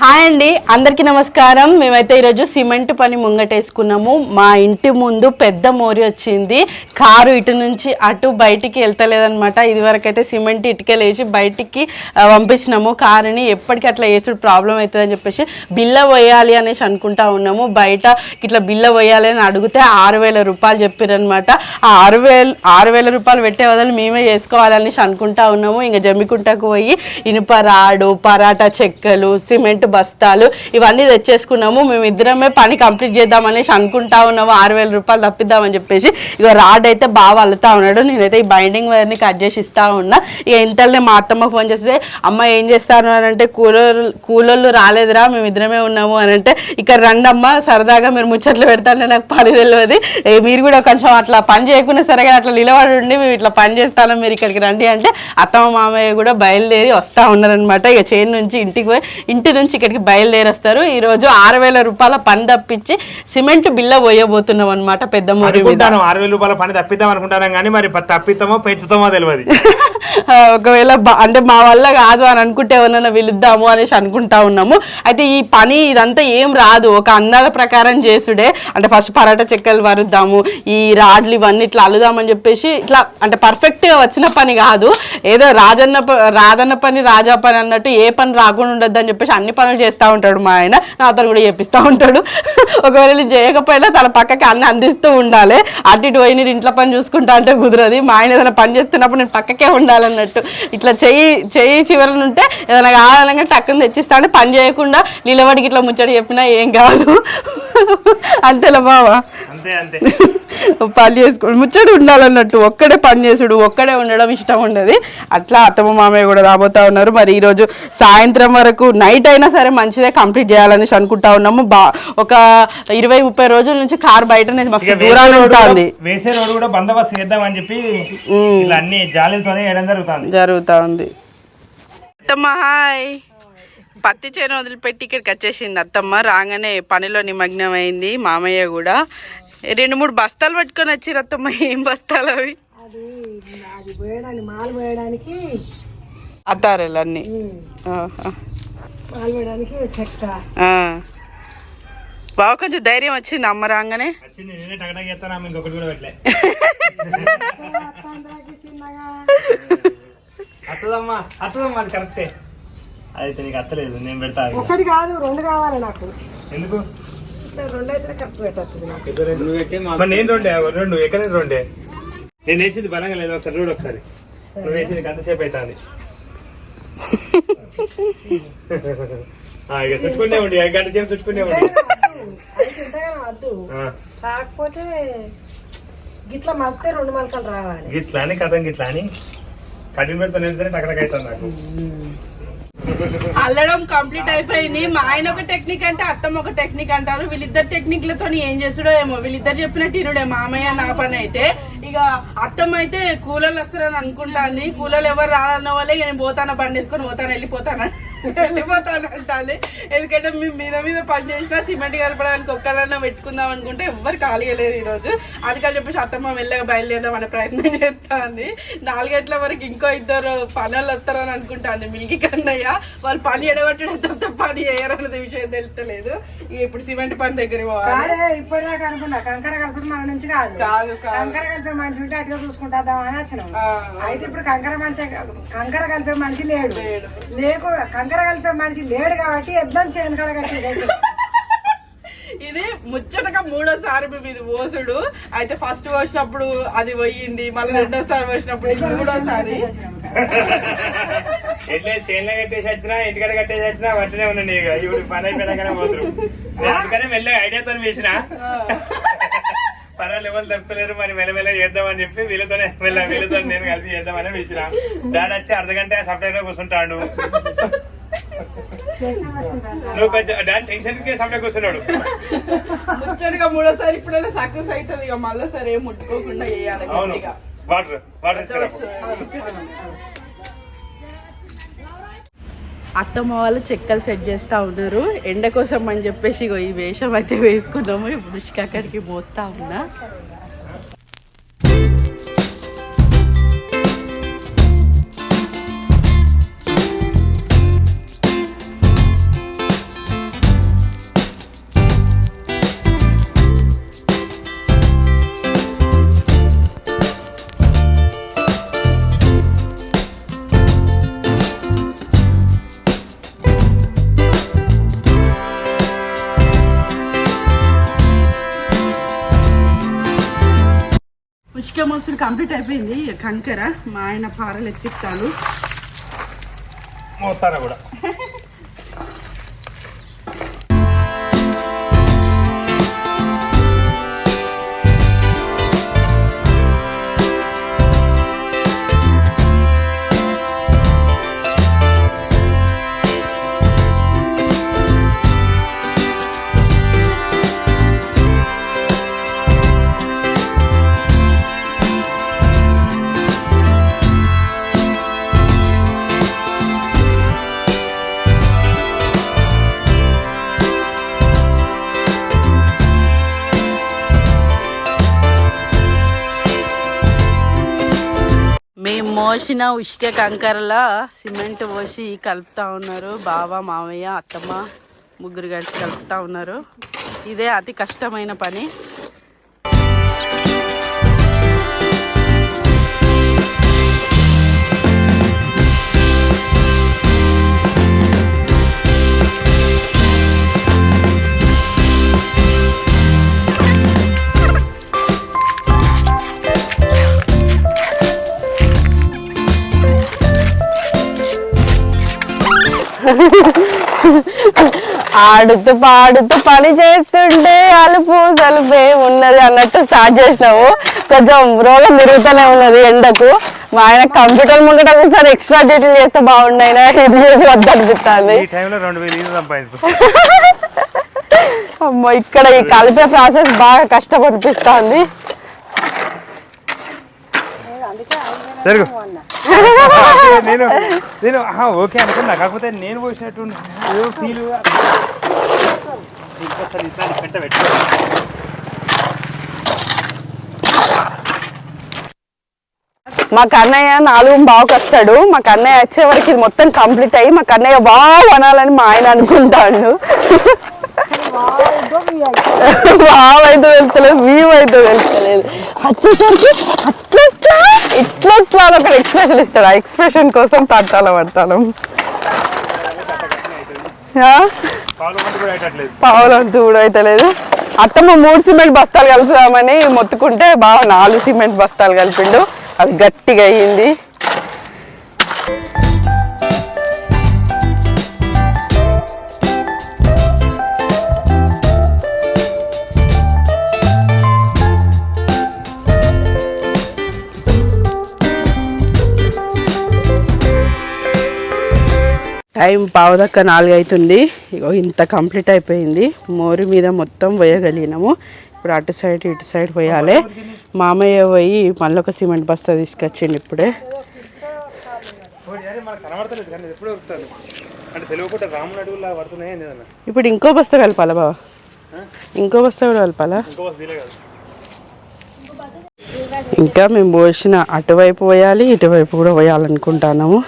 Hi అండి అందరికీ నమస్కారం. మేమైతే ఈరోజు సిమెంట్ పని ముంగటేసుకున్నాము. మా ఇంటి ముందు పెద్ద మోరి వచ్చింది. కారు ఇటు నుంచి అటు బయటికి వెళ్తలేదనమాట ఇదివరకు అయితే సిమెంట్ ఇటుకలు వేసి బయటికి పంపించినాము. కారుని ఎప్పటికీ అట్లా వేసుడు ప్రాబ్లం అవుతుందని చెప్పేసి బిల్ల పోయాలి అనేసి అనుకుంటా ఉన్నాము. బయట ఇట్లా బిల్ల పోయాలి అని అడిగితే ఆరు వేల రూపాయలు చెప్పారనమాట ఆ ఆరు వేలు ఆరు వేల రూపాయలు పెట్టే బదులు మేమే చేసుకోవాలనేసి అనుకుంటా ఉన్నాము. ఇంకా జమ్మికుంటకు పోయి ఇనుప రాడు పరాటా చెక్కలు సిమెంట్ బస్తాలు ఇవన్నీ తెచ్చేసుకున్నాము. మేము ఇద్దరమే పని కంప్లీట్ చేద్దాం అనేసి అనుకుంటా ఉన్నాము. ఆరు వేల రూపాయలు తప్పిద్దామని చెప్పేసి. ఇక రాడ్ అయితే బాగా అల్లుతా ఉన్నాడు. నేనైతే ఈ బైండింగ్ వైర్ని కట్ చేసి ఇస్తా ఉన్నా. ఇక ఇంతల్నే మా అత్తమ్మకు ఫోన్ చేస్తే అమ్మ ఏం చేస్తాను అని అంటే కూలోళ్ళు కూలోళ్ళు రాలేదురా మేము ఇద్దరమే ఉన్నాము. అని అంటే ఇక్కడ రండమ్మ సరదాగా మీరు ముచ్చట్లు పెడతానే నాకు పని తెలియదు మీరు కూడా కొంచెం అట్లా పని చేయకుండా సరిగా అట్లా నిలబడి ఉండి మేము ఇట్లా పని చేస్తాను మీరు ఇక్కడికి రండి. అంటే అత్తమ్మ మామయ్య కూడా బయలుదేరి వస్తూ ఉన్నారనమాట ఇక చేను నుంచి ఇంటికి పోయి ఇంటి నుంచి ఇక్కడికి బయలుదేరి వస్తారు ఈ రోజు ఆరు వేల రూపాయల పని తప్పించి సిమెంట్ బిల్ల పోయబోతున్నాం అనమాట పెద్ద మోరి ఆరు వేల రూపాయల పని తప్పిద్దాం అనుకుంటాను కానీ మరి తప్పిద్దామో పెంచుతామో తెలియదు ఒకవేళ అంటే మా వల్ల కాదు అని అనుకుంటే ఎవరన్నా పిలుద్దాము అనేసి అనుకుంటా ఉన్నాము. అయితే ఈ పని ఇదంతా ఏం రాదు. ఒక అందాల ప్రకారం చేసుడే. అంటే ఫస్ట్ పరాటా చెక్కలు వరుద్దాము. ఈ రాడ్లు ఇవన్నీ ఇట్లా అల్లుదామని చెప్పేసి ఇట్లా అంటే perfect గా వచ్చిన పని కాదు. ఏదో రాజన్న రాదన్న పని రాజా పని అన్నట్టు ఏ పని రాకుండా ఉండద్దు అని చెప్పేసి అన్ని పనులు చేస్తూ ఉంటాడు మా ఆయన. నాతో కూడా చేపిస్తూ ఉంటాడు. ఒకవేళ నేను చేయకపోయినా తన పక్కకి అన్ని అందిస్తూ ఉండాలి. అటు ఇటు పోయి నేను ఇంట్లో పని చూసుకుంటా అంటే కుదరదు. మా ఆయన ఏదైనా పని చేస్తున్నప్పుడు నేను పక్కకే ఉండాలన్నట్టు. ఇట్లా చెయ్యి చెయ్యి చివరన ఉంటే ఏదైనా కావాలంటే టక్కుని తెచ్చిస్తా అంటే పని చేయకుండా నిలబడికి ఇట్లా ముచ్చడి చెప్పినా ఏం కాదు. అంతేలా బావా. పని చేసుకోడు ముచ్చడి ఉండాలన్నట్టు. ఒక్కడే పని చేసుడు ఒక్కడే ఉండడం ఇష్టం ఉండదు. అట్లా అత్తమ్మ మామయ్య కూడా రాబోతా ఉన్నారు. మరి ఈరోజు సాయంత్రం వరకు నైట్ అయినా సరే మంచిదే కంప్లీట్ చేయాలని అనుకుంటా ఉన్నాము. బా ఒక ఇరవై ముప్పై రోజుల నుంచి కార్ బయట మస్తు దూరాలు ఉంటుంది. వేసే రోడ్డు కూడా బందోబస్తు చేద్దాం అని చెప్పి ఇలా అన్ని జాలీలతోనే వేయడం జరుగుతుంది. జరుగుతా ఉంది. అత్తమ్మ హాయ్. పత్తి చేను వదిలిపెట్టి ఇక్కడికి వచ్చేసింది అత్తమ్మ. రాగానే పనిలో నిమగ్నం అయింది మామయ్య కూడా. రెండు మూడు బస్తాలు పట్టుకొని వచ్చిర్రు అత్తమ్మ. ఏం బస్తాలు అవి? అది అది పోయడానికి మాలు పోయడానికి. అత్తారెలు అన్ని ఆహా. మాలు పోయడానికి చెక్క. కొంచెం ధైర్యం వచ్చింది అమ్మ రాగానే? అత్తదమ్మా అత్తదమ్మా అది కరెక్టే. అయితే నీకు అత్తలేదు నేను పెడతా. ఒకటి కాదు రెండు కావాలి నాకు. ఎందుకు? ఇట్లా రెండు అయితే కరెక్ట్ పెట్టచ్చు నేను రెండే రెండు ఎక్కడ రెండే. నేను వేసింది బలంగా లేదు ఒకసారి చూడు ఒకసారి. నువ్వు వేసింది గంటసేపు అవుతుంది. ఇక చుట్టుకునే ఉండి గంట సేపు చుట్టుకునే ఉండి. కాకపోతే గిట్ల మలితే రెండు మలకలు రావాలి. గిట్లా అని కథం గిట్లా అని. కఠిన పెడతాను సరే టకటక అవుతుంది నాకు. అల్లడం కంప్లీట్ అయిపోయింది. మా ఆయన ఒక టెక్నిక్ అంటే అత్తమ్మ ఒక టెక్నిక్ అంటారు. వీళ్ళిద్దరు టెక్నిక్లతో ఏం చేస్తాడో ఏమో. వీళ్ళిద్దరు చెప్పినట్టు తినుడే మామయ్య నా పని అయితే ఇక అత్తమ్మ అయితే కూలర్లు వస్తారని అనుకుంటాంది. కూలర్లు ఎవరు రాదన్న వాళ్ళే నేను పోతాన బండి వేసుకొని పోతాను వెళ్ళిపోతాను. వెళ్ళిపోతాను అంటాలి ఎందుకంటే మేము మీద మీద పని చేసినా సిమెంట్ కలపడానికి ఒక్కలన్నా పెట్టుకుందాం అనుకుంటే ఎవ్వరు ఖాళీ లేదు ఈరోజు. అందుకని చెప్పేసి అత్తమ్మ మెల్లగా బయలుదేరదాం అనే ప్రయత్నం చేస్తాంది. నాలుగేట్ల వరకు ఇంకో ఇద్దరు పనులు వస్తారని అనుకుంటాంది మిల్కి కన్నయ్య. వాళ్ళు పని ఎడగొట్టడం తప్ప పని చేయరన్నది విషయం తెలుస్తలేదు. ఇప్పుడు సిమెంట్ పని దగ్గర ఇప్పటిదాకా అనుకున్నా. కంకర కలిపి మన నుంచి కాదు. కాదు కంకర కలిపే మనిషి ఉంటే అటుగా చూసుకుంటాం అని వచ్చినాం. అయితే ఇప్పుడు కంకర మనిషి కంకర కలిపే మనిషి లేడు. లేకుండా కంకర కలిపే మనిషి లేడు కాబట్టి ఎద్దం చేయను కడ కట్టేది ఇది ముచ్చటగా మూడోసారి మేము ఇది పోసుడు అయితే ఫస్ట్ పోసినప్పుడు అది పోయింది మళ్ళీ రెండోసారి పోసినప్పుడు ఇది మూడోసారి. ఎట్లే చేనులో కట్టేసి వచ్చినా ఇంటికాడ కట్టేసి వచ్చినా వట్టినే ఉండండి ఇక. ఇప్పుడు పని అయిపోయినాకనే పోతురు. అందుకనే మెల్లగా ఐడియాతో వేసిన. పనులు ఎవరు తప్పలేరు మరి మెల్లమెల్ల చేద్దామని చెప్పి వీళ్ళతోనే మెల్ల వీళ్ళతో నేను కలిపి చేద్దామని వేసిన. డాడీ వచ్చి అర్ధ గంట సపరేట్గా కూర్చుంటాడు. నువ్వు కొంచెం డాడీ టెన్షన్కి కూర్చున్నాడు. ముచ్చటగా మూడోసారి ఇప్పుడైనా సక్సెస్ అవుతుంది ఇక మళ్ళీ సరే ఏం ముట్టుకోకుండా చేయాలి అవును. వాటర్ వాటర్ అత్తమ్మ వాళ్ళు చెక్కలు సెట్ చేస్తూ ఉన్నారు. ఎండ కోసం అని చెప్పేసి ఇగో ఈ వేషం అయితే వేసుకున్నాము. ఇప్పుడు అక్కడికి మోస్తా ఉన్నా. మోసులు కంప్లీట్ అయిపోయింది. కంకర మా ఆయన పారలు ఎత్తిస్తాను మోస్తారా కూడా. మేము మోసిన ఉష్క కంకరలా సిమెంట్ పోసి కలుపుతా ఉన్నారు. బావ మామయ్య అత్తమ్మ ముగ్గురు కలిసి కలుపుతా ఉన్నారు. ఇదే అతి కష్టమైన పని. ఆడుతూ పాడుతూ పని చేస్తుంటే అలుపు సలుపే ఉన్నది అన్నట్టు స్టార్ట్ చేసినాము. కొంచెం రోగం తిరుగుతూనే ఉన్నది ఎండకు. మా ఆయన కంప్యూటర్ ముంగట ఒకసారి ఎక్స్ట్రా డీటెయిల్ చేస్తే బాగుండైనా? ఇది చేసి వద్దనిపిస్తుంది. అమ్మో ఇక్కడ ఈ కలిపే ప్రాసెస్ బాగా కష్టపడిపిస్తుంది. జరుగు. నేను నేను ఓకే అనుకున్నా. కాకపోతే నేను పోసినట్టు ఏదో ఫీల్ ఇట్లాంటి పెట్టు మా కన్నయ్య నాలుగు బావుకి వస్తాడు. మా కన్నయ్య వచ్చే వరకు ఇది మొత్తం కంప్లీట్ అయ్యి మా కన్నయ్య బాగా అనాలని మా ఆయన అనుకుంటాడు. బావ అయితే వెళ్తలేదు మేము అయితే వెళ్తలేదు. వచ్చేసరికి అట్లట్లా ఇట్లట్లా అని ఒక ఎక్స్ప్రెషన్ ఇస్తాడు. ఆ ఎక్స్ప్రెషన్ కోసం తాటాల పడతాను. కూడా పావులంతు కూడా అయితే లేదు అత్తమ్మ మూడు సిమెంట్ బస్తాలు కలుపుదామని మొత్తుకుంటే బాగా నాలుగు సిమెంట్ బస్తాలు కలిపిండు. అది గట్టిగా అయ్యింది. టైం పావుదక్క నాలుగు అవుతుంది ఇగో ఇంత కంప్లీట్ అయిపోయింది. మోరి మీద మొత్తం పోయగలిగినాము. ఇప్పుడు అటు సైడ్ ఇటు సైడ్ పోయాలి. మామయ్య పోయి మళ్ళీ ఒక సిమెంట్ బస్తా తీసుకొచ్చిండు ఇప్పుడే. ఇప్పుడు ఇంకో బస్తా కలపాలా బావా? ఇంకో బస్తా కూడా కలపాలా? ఇంకా మేము పోసిన అటువైపు పోయాలి ఇటువైపు కూడా పోయాలనుకుంటున్నాము.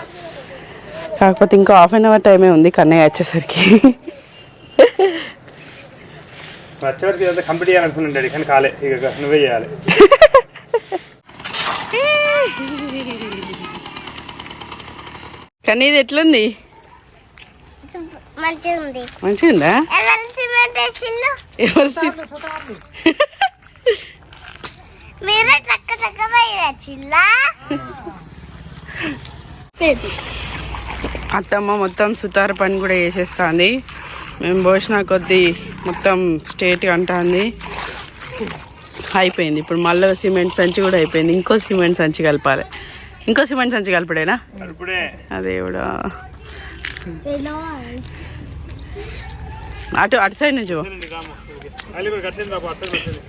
కాకపోతే ఇంకో హాఫ్ అన్ అవర్ టైమే ఉంది కన్నయ్య వచ్చేసరికి. వచ్చేవరకు ఇదంతా కంప్లీట్ చేయాలనుకున్నాను డాడీ కానీ కాలే. ఇక నువ్వే చేయాలి. కానీ ఇది ఎట్లుంది? మంచిగా ఉంది మంచిగా ఎవరు సిమెంట్ వేసిండు ఎవరు సి- మీరే చక్క చిల్లా? అత్తమ్మ మొత్తం సుతార పని కూడా చేసేస్తుంది. మేము పోసిన కొద్దీ మొత్తం స్టేట్ అంటుంది. అయిపోయింది. ఇప్పుడు మళ్ళీ సిమెంట్ సంచి కూడా అయిపోయింది. ఇంకో సిమెంట్ సంచి కలపాలి. ఇంకో సిమెంట్ సంచి కలిపడేనా? అదేవిడా అటు అటు సైడ్ నుంచి. అల్లి కూడా కట్టింది బాబు అసలు కట్టింది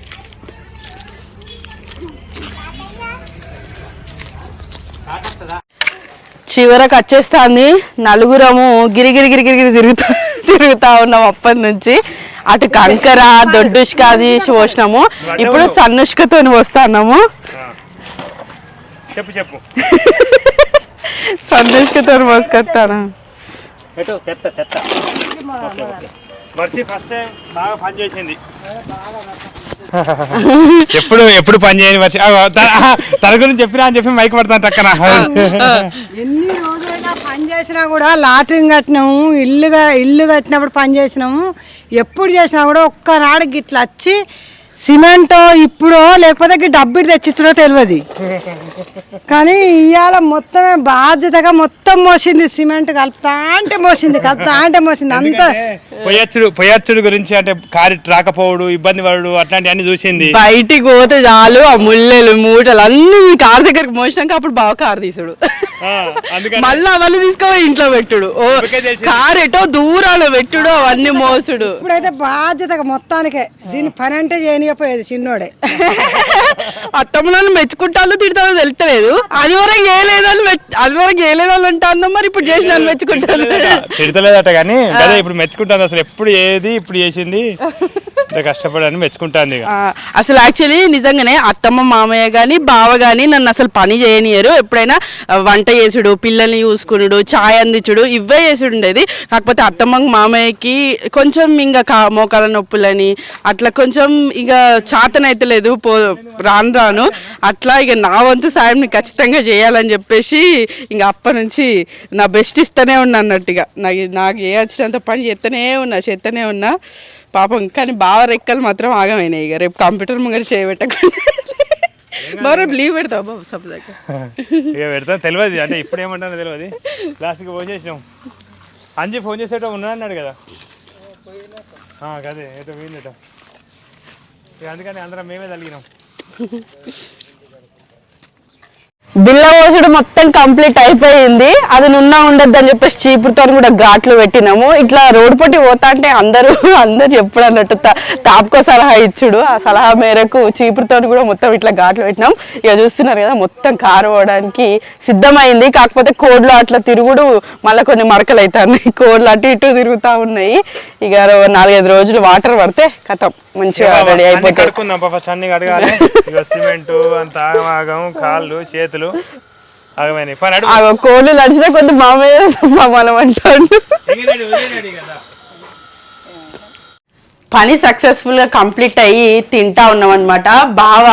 చివరకు వచ్చేస్తుంది. నలుగురము గిరిగిరి గిరిగిరి తిరుగుతా తిరుగుతా ఉన్నాం అప్పటి నుంచి. అటు కంకర దొడ్డుష్క అది పోసినాము. ఇప్పుడు సన్నుష్కతో వస్తున్నాము. చెప్పు చెప్పు. సన్నుష్కతో మోసుకొస్తాను మర్సి ఫస్ట్ టైం బాగా పని చేసింది. ఎప్పుడు ఎప్పుడు పని చేయని ఆ, తన గురించి చెప్పినా అని చెప్పి మైక్ పడతాను టక్కన. ఎన్ని రోజులైనా పని చేసినా కూడా లాటరింగ్ కట్టినాము ఇల్లుగా ఇల్లు కట్టినప్పుడు పని చేసినాము. ఎప్పుడు చేసినా కూడా ఒక్కనాడు గిట్ల వచ్చి సిమెంట్ ఇప్పుడు లేకపోతే ఈ డబ్బిటి తెచ్చిచ్చడో తెలియదు కానీ ఇవాళ మొత్తమే బాధ్యతగా మొత్తం మోసింది సిమెంట్ కలుపుతా అంటే మోసింది కలుపుతా అంటే మోసింది. అంత పొయ్యచ్చుడు పొయ్యచ్చుడు గురించి అంటే కారు రాకపోవడు ఇబ్బంది పడు అట్లాంటి అన్ని చూసింది. బయటికి పోతే చాలు ఆ ముల్లెలు మూటలు అన్ని కారు దగ్గరికి మోసినాక అప్పుడు బావ కారు తీసుడు. ఆ, అందుకని మళ్ళా అవన్నీ తీసుకుపోయి ఇంట్లో పెట్టుడు. కారు ఎటో దూరాలు పెట్టుడు అవన్నీ మోసుడు. ఇప్పుడైతే బాధ్యతగా మొత్తానికే. దీని పని అంటే చేయనియపోయేది చిన్నోడే. అత్తమ్మ నన్ను మెచ్చుకుంటాలో తిడతాలో తెలుస్తలేదు అది వరకు చేయలేదని అది వరకు చేయలేదని అంటాను మరి ఇప్పుడు చేసి నన్ను మెచ్చుకుంటాను తిడతలేదట కానీ అదే ఇప్పుడు మెచ్చుకుంటాను అసలు ఎప్పుడు ఏది ఇప్పుడు చేసింది? కష్టపడని మెచ్చుకుంటాను అసలు యాక్చువల్లీ నిజంగానే అత్తమ్మ మామయ్య కానీ బావ కానీ నన్ను అసలు పని చేయనియరు. ఎప్పుడైనా వంట చేసుడు పిల్లల్ని చూసుకునుడు ఛాయ్ అందించుడు ఇవే చేసుడు ఉండేది కాకపోతే అత్తమ్మ మామయ్యకి కొంచెం ఇంకా కా మోకాల నొప్పులని అట్లా కొంచెం ఇక చాతనైతలేదు. పో రాను రాను. అట్లా ఇక నా వంతు సాయం ఖచ్చితంగా చేయాలని చెప్పేసి ఇంకా అప్పటి నుంచి నా బెస్ట్ ఇస్తూనే ఉన్నా అన్నట్టుగా. నాకు నాకు ఏ వచ్చినంత పని చేస్తూనే ఉన్నా చేస్తూనే ఉన్నా. పాపం కానీ బావ రెక్కలు మాత్రం ఆగమైనాయి ఇక. రేపు కంప్యూటర్ ముంగర చేయబెట్టకుండా. బాబు రేపు లీవ్ పెడతావు? బాబు సబ్జెక్ట్ ఇక పెడతాను. తెలియదు. అంటే ఇప్పుడు ఏమంటానో తెలియదు. లాస్ట్కి ఫోన్ చేసినాం. అంజీ ఫోన్ చేసేటో ఉన్నా అన్నాడు కదా అదే ఏదో పోయిందట అందుకని అందరం మేమే తలిగినాం. బిల్ల పోసుడు మొత్తం కంప్లీట్ అయిపోయింది. అది నున్నా ఉండద్దు అని చెప్పేసి చీపురుతో కూడా ఘాట్లు పెట్టినాము. ఇట్లా రోడ్డు పట్టి పోతా అంటే అందరూ అందరు ఎప్పుడు అన్నట్టు తాపుకో సలహా ఇచ్చుడు. ఆ సలహా మేరకు చీపురుతో కూడా మొత్తం ఇట్లా ఘాట్లు పెట్టినాం. ఇక చూస్తున్నారు కదా మొత్తం కారు పోవడానికి సిద్ధమైంది. కాకపోతే కోడ్లు అట్లా తిరుగుడు మళ్ళీ కొన్ని మరకలు అవుతాయి కోడ్లు అటు ఇటు తిరుగుతా ఉన్నాయి. ఇక నాలుగైదు రోజులు వాటర్ పడితే కథం మంచిగా రెడీ అయిపోతుంది సిమెంట్ అంత ఆగం కాళ్ళు చేతులు ఆగమైనాయి పని అడుగు. కోళ్ళు నడిచిన కొద్ది మామయ్య సమానం అంటాడు. పని సక్సెస్ఫుల్గా కంప్లీట్ అయ్యి తింటా ఉన్నాం అనమాట బావ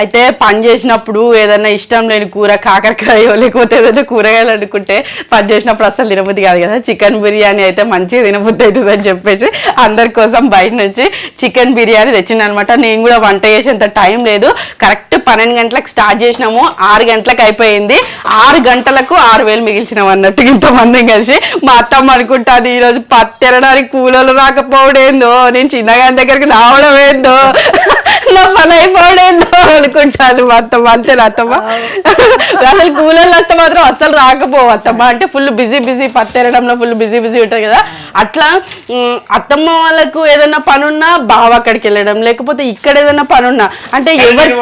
అయితే పని చేసినప్పుడు ఏదైనా ఇష్టం లేని కూర కాకరకాయ లేకపోతే ఏదైనా కూరగాయలు అనుకుంటే పని చేసినప్పుడు అసలు తినబుద్ధి కాదు కదా. చికెన్ బిర్యానీ అయితే మంచిగా తినబుద్ధి అవుతుంది అని చెప్పేసి అందరి కోసం బయట నుంచి చికెన్ బిర్యానీ తెచ్చింది అనమాట నేను కూడా వంట చేసేంత టైం లేదు. కరెక్ట్ పన్నెండు గంటలకు స్టార్ట్ చేసినాము. ఆరు గంటలకు అయిపోయింది. ఆరు గంటలకు ఆరు వేలు మిగిల్చినాం అన్నట్టు ఇంతమంది కలిసి. మా అత్తమ్మ అనుకుంటుంది ఈరోజు పత్తి తినడానికి కూలలు రాకపోవడేందో నేను చిన్నగా దగ్గరికి రావడం ఏందో? నా పని అయిపోవడేందో అనుకుంటాను మా అత్తమ్మ. అంతే అత్తమ్మ. అసలు కూలర్లు అత్త మాత్రం అస్సలు రాకపోవు అత్తమ్మ. అంటే ఫుల్ బిజీ బిజీ పత్తి తినడంలో ఫుల్ బిజీ బిజీ ఉంటుంది కదా. అట్లా అత్తమ్మ వాళ్ళకు ఏదైనా పని ఉన్నా బావ అక్కడికి వెళ్ళడం లేకపోతే ఇక్కడ ఏదైనా పని ఉన్నా అంటే ఎవరి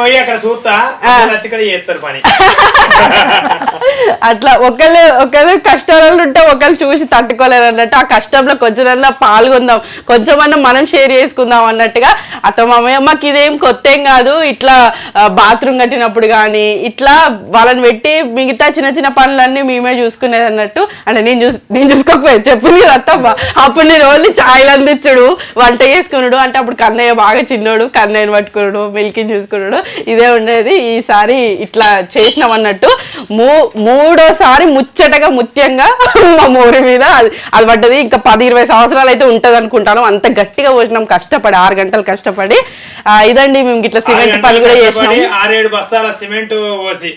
అట్లా ఒకళ్ళు ఒకళ్ళు కష్టాలలో ఉంటే ఒకళ్ళు చూసి తట్టుకోలేరు అన్నట్టు ఆ కష్టంలో కొంచెమన్నా పాల్గొందాం కొంచెమన్నా మనం షేర్ చేసుకుందాం అన్నట్టుగా అత్త మామయ్య మాకు ఇదేం కొత్త ఏం కాదు ఇట్లా బాత్రూమ్ కట్టినప్పుడు కానీ ఇట్లా వాళ్ళని పెట్టి మిగతా చిన్న చిన్న పనులన్నీ మేమే చూసుకునేది అన్నట్టు అంటే నేను చూసి నేను చూసుకోకపోయేది చెప్పింది అత్తమ్మ. అప్పుడు నేను ఓన్లీ ఛాయలు అందించుడు వంట చేసుకున్నాడు. అంటే అప్పుడు కన్నయ్య బాగా చిన్నోడు కన్నయ్యని పట్టుకున్నాడు మిల్కిని చూసుకున్నాడు. ఇదే ఉండేది. ఈసారి ఇట్లా చేసినాం అన్నట్టు. మూ మూడోసారి ముచ్చటగా ముత్యంగా మా మోరి మీద అది అది పడ్డది ఇంకా పది ఇరవై సంవత్సరాలు అయితే ఉంటది అనుకుంటాను అంత గట్టిగా పోసినాం. కష్టపడి ఆరు గంటలు కష్టపడి. ఇదండి మేము ఇట్లా సిమెంట్ పని కూడా చేసినాం. ఆరేడు బస్తాల సిమెంట్ పోసి.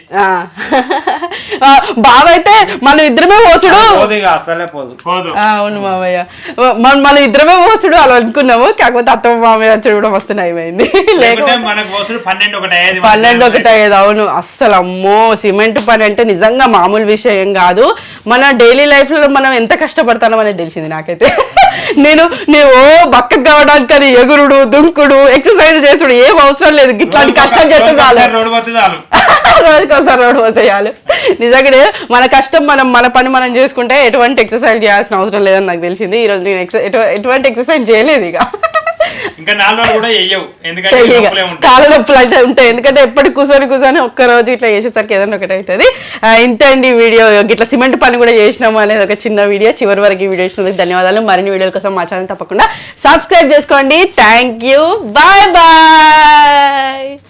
బావైతే మనం ఇద్దరమే పోచుడు పోదుగా అసలే పోదు. పోదు. ఆ, అవును మామయ్య. మనం మనం ఇద్దరమే పోసుడు అలా అనుకున్నాము కాకపోతే అత్తమ్మ మామయ్య వచ్చి కూడా మస్తు నయమైంది. లేకుంటే లేకపోతే పన్నెండు ఒకటి అయ్యేది అవును. అస్సలు అమ్మో సిమెంట్ పని అంటే నిజంగా మామూలు విషయం కాదు. మన డైలీ లైఫ్లో మనం ఎంత కష్టపడతానో అనేది తెలిసింది నాకైతే. నేను నేను ఓ బక్క కావడానికి అని ఎగురుడు దుంకుడు ఎక్సర్సైజ్ చేసుడు ఏం అవసరం లేదు. ఇట్లాంటి కష్టం చేస్తే చాలు. రోడ్డు పోతే చాలు. రోజుకోసారి రోడ్డు పోసేయాలి నిజంగానే మన కష్టం మనం మన పని మనం చేసుకుంటే ఎటువంటి ఎక్సర్సైజ్ చేయాల్సిన అవసరం లేదని నాకు తెలిసింది. ఈ రోజు నేను ఎటువంటి ఎక్సర్సైజ్ చేయలేదు ఇక. ఇంకా నాలుగు కూడా ఎందుకంటే కాళ్ళ నొప్పులు అయితే ఉంటాయి. ఎందుకంటే ఎప్పటి కూర్చొని కూర్చొని ఒక్క రోజు ఇట్లా చేసేసరికి ఏదైనా ఒకటి అవుతుంది ఇంతే అండి వీడియో. ఇట్లా సిమెంట్ పని కూడా చేసినాము అనేది ఒక చిన్న వీడియో. చివరి వరకు ఈ వీడియో ఇచ్చినందుకు ధన్యవాదాలు. మరిన్ని వీడియోల కోసం మా ఛానల్ తప్పకుండా సబ్స్క్రైబ్ చేసుకోండి. Thank you bye bye